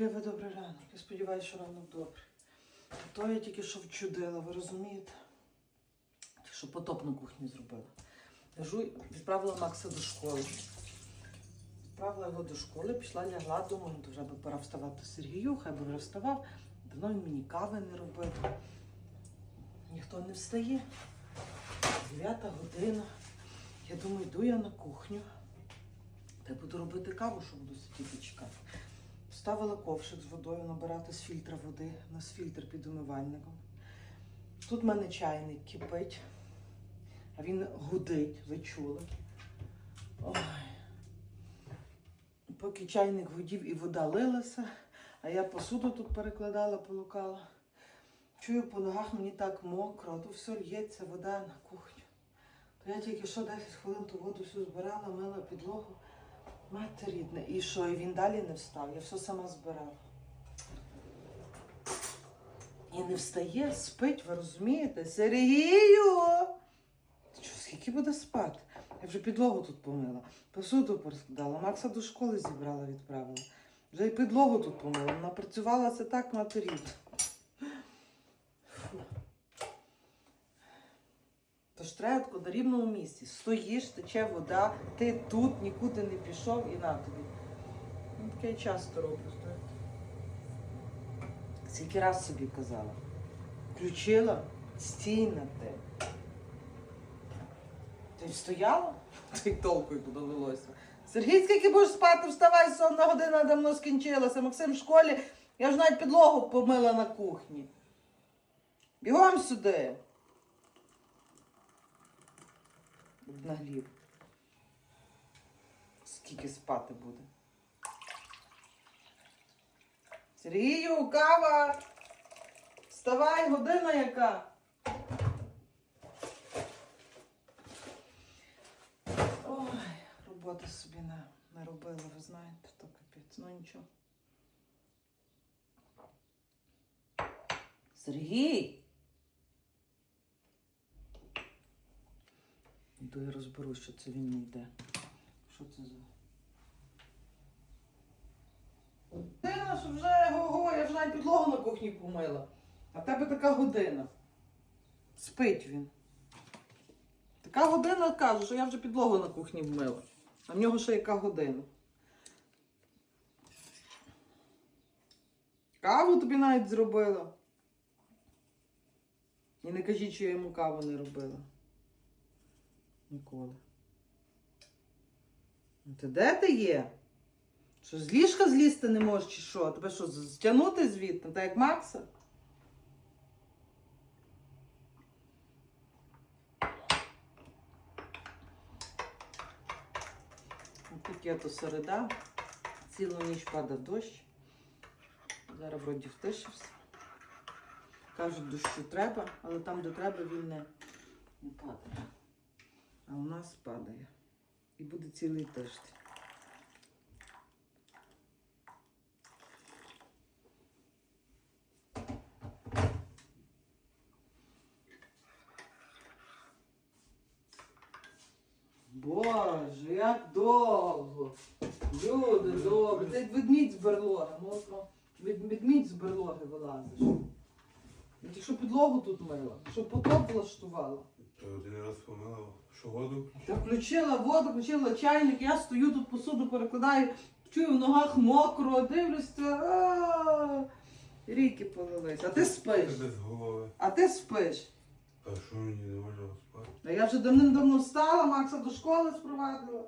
Єва, добрий ранок. Я сподіваюся, що ранок добрий. То я тільки що вчудила, ви розумієте? Тільки що потоп на зробила. Лежу, відправила Макса до школи. Відправила його до школи, пішла лягла, думаю, ну, вже би пора вставати Сергію, хай би вже вставав. Давно він мені кави не робив. Ніхто не встає. Дев'ята година. Я думаю, йду я на кухню. Та буду робити каву, що буду сидіти чекати. Ставила ковшик з водою набирати з фільтра води, у нас фільтр під умивальником. Тут в мене чайник кипить, а він гудить, ви чули. Ой. Поки чайник гудів і вода лилася, а я посуду тут перекладала, полукала. Чую по ногах мені так мокро, а то все лється вода на кухню. То я тільки що 10 хвилин ту воду всю збирала, мила підлогу. Мати рідна. І що, і він далі не встав? Я все сама збирала. І не встає, спить, ви розумієте? Сергію! Ти скільки буде спати? Я вже підлогу тут помила, посуду порозкладала, Макса до школи зібрала, відправила. Вже і підлогу тут помила. Вона працювала це так мати рідна. Фу. Тож на рівному місці. Стоїш, тече вода, ти тут нікуди не пішов і на тобі. Ну, таке я часто роблю. Скільки раз собі казала. Включила, стій на те. Ти стояла? Ти толкою подалилося. Сергій, скільки будеш спати, вставай, сонна година давно скінчилася. Максим в школі, я ж навіть підлогу помила на кухні. Бігом сюди. Наглів. Скільки спати буде? Сергію, кава! Вставай, година яка. Ой, роботи собі не, робила, ви знаєте, то капець. Ну нічого. Сергій! Йду я розберу, що це він не йде. Що це за. Година, що вже го-го, я вже навіть підлогу на кухні помила. А в тебе така година. Спить він. Така година кажу, що я вже підлогу на кухні вмила. А в нього ще яка година. Каву тобі навіть зробила. І не кажіть, що я йому каву не робила. Ніколи. Ти де ти є? Що з ліжка злізти не можеш чи що? Тебе що, стягнути звідти? Так як Макса? Таке то середа. Цілу ніч падав дощ. Зараз вроді втишився. Кажуть, дощу треба, але там, де треба, він не падає. А у нас падає. І буде цілий тиждень. Боже, як довго. Люди добре. Ти ведмідь з берлоги, мокро. Ведмідь з берлоги вилазиш. Я тільки що підлогу тут мила, щоб потоп влаштувала. Один раз помила, що воду Та включила воду, включила чайник, я стою тут посуду перекладаю, чую в ногах мокро, дивлюся, а ріки полились. А ти спиш. без голови. А ти спиш. А що мені не можна спати? А я вже давним-давно встала, Макса до школи спровадила.